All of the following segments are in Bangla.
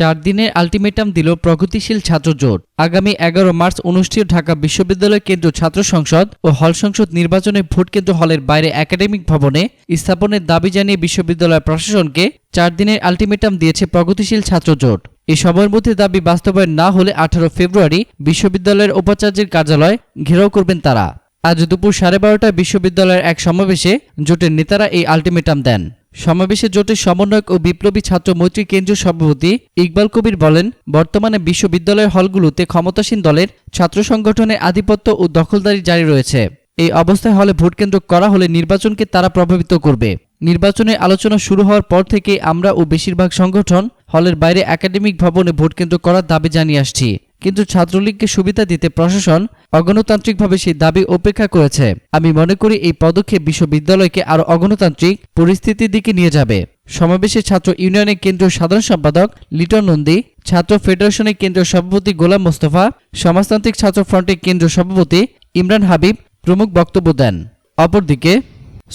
চার দিনের আলটিমেটাম দিল প্রগতিশীল ছাত্র জোট। আগামী এগারো মার্চ অনুষ্ঠিত ঢাকা বিশ্ববিদ্যালয় কেন্দ্র ছাত্র সংসদ ও হল সংসদ নির্বাচনে ভোট কেন্দ্র হলের বাইরে একাডেমিক ভবনে স্থাপনের দাবি জানিয়ে বিশ্ববিদ্যালয় প্রশাসনকে চার দিনের আলটিমেটাম দিয়েছে প্রগতিশীল ছাত্র জোট। এই সময়ের মধ্যে দাবি বাস্তবায়ন না হলে আঠারো ফেব্রুয়ারি বিশ্ববিদ্যালয়ের উপাচার্যের কার্যালয় ঘেরাও করবেন তারা। আজ দুপুর সাড়ে বারোটায় বিশ্ববিদ্যালয়ের এক সমাবেশে জোটের নেতারা এই আলটিমেটাম দেন। সমাবেশে জোটের সমন্বয়ক ও বিপ্লবী ছাত্র মৈত্রী কেন্দ্রীয় সভাপতি ইকবাল কবির বলেন, বর্তমানে বিশ্ববিদ্যালয়ের হলগুলোতে ক্ষমতাসীন দলের ছাত্র সংগঠনের আধিপত্য ও দখলদারি জারি রয়েছে। এই অবস্থায় হলে ভোটকেন্দ্র করা হলে নির্বাচনকে তারা প্রভাবিত করবে। নির্বাচনের আলোচনা শুরু হওয়ার পর থেকে আমরা ও বেশিরভাগ সংগঠন হলের বাইরে একাডেমিক ভবনে ভোটকেন্দ্র করার দাবি জানিয়ে আসছি। কিন্তু ছাত্রলীগকে সুবিধা দিতে প্রশাসন অগণতান্ত্রিকভাবে সেই দাবি উপেক্ষা করেছে। আমি মনে করি এই পদক্ষেপ বিশ্ববিদ্যালয়কে আরও অগণতান্ত্রিক পরিস্থিতির দিকে নিয়ে যাবে। সমাবেশে ছাত্র ইউনিয়নের কেন্দ্রীয় সাধারণ সম্পাদক লিটন নন্দী, ছাত্র ফেডারেশনের কেন্দ্রীয় সভাপতি গোলাম মোস্তফা, সমাজতান্ত্রিক ছাত্র ফ্রন্টের কেন্দ্রীয় সভাপতি ইমরান হাবিব প্রমুখ বক্তব্য দেন। অপরদিকে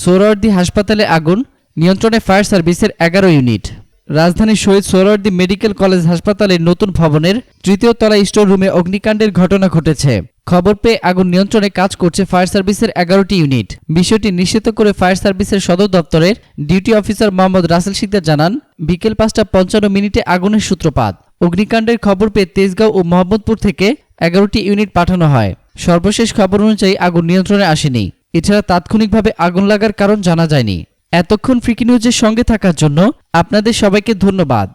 সোহরাওয়ার্দী হাসপাতালে আগুন, নিয়ন্ত্রণে ফায়ার সার্ভিসের এগারো ইউনিট। রাজধানীর শহীদ সোহরাওয়ার্দী মেডিকেল কলেজ হাসপাতালের নতুন ভবনের তৃতীয় তলা স্টোর রুমে অগ্নিকাণ্ডের ঘটনা ঘটেছে। খবর পেয়ে আগুন নিয়ন্ত্রণে কাজ করছে ফায়ার সার্ভিসের এগারোটি ইউনিট। বিষয়টি নিশ্চিত করে ফায়ার সার্ভিসের সদর দপ্তরের ডিউটি অফিসার মোহাম্মদ রাসেল সিকদার জানান, বিকেল পাঁচটা পঞ্চান্ন মিনিটে আগুনের সূত্রপাত। অগ্নিকাণ্ডের খবর পেয়ে তেজগাঁও ও মোহাম্মদপুর থেকে এগারোটি ইউনিট পাঠানো হয়। সর্বশেষ খবর অনুযায়ী আগুন নিয়ন্ত্রণে আসেনি। এছাড়া তাৎক্ষণিকভাবে আগুন লাগার কারণ জানা যায়নি। এতক্ষণ ফ্রিকি নিউজের সঙ্গে থাকার জন্য আপনাদের সবাইকে ধন্যবাদ।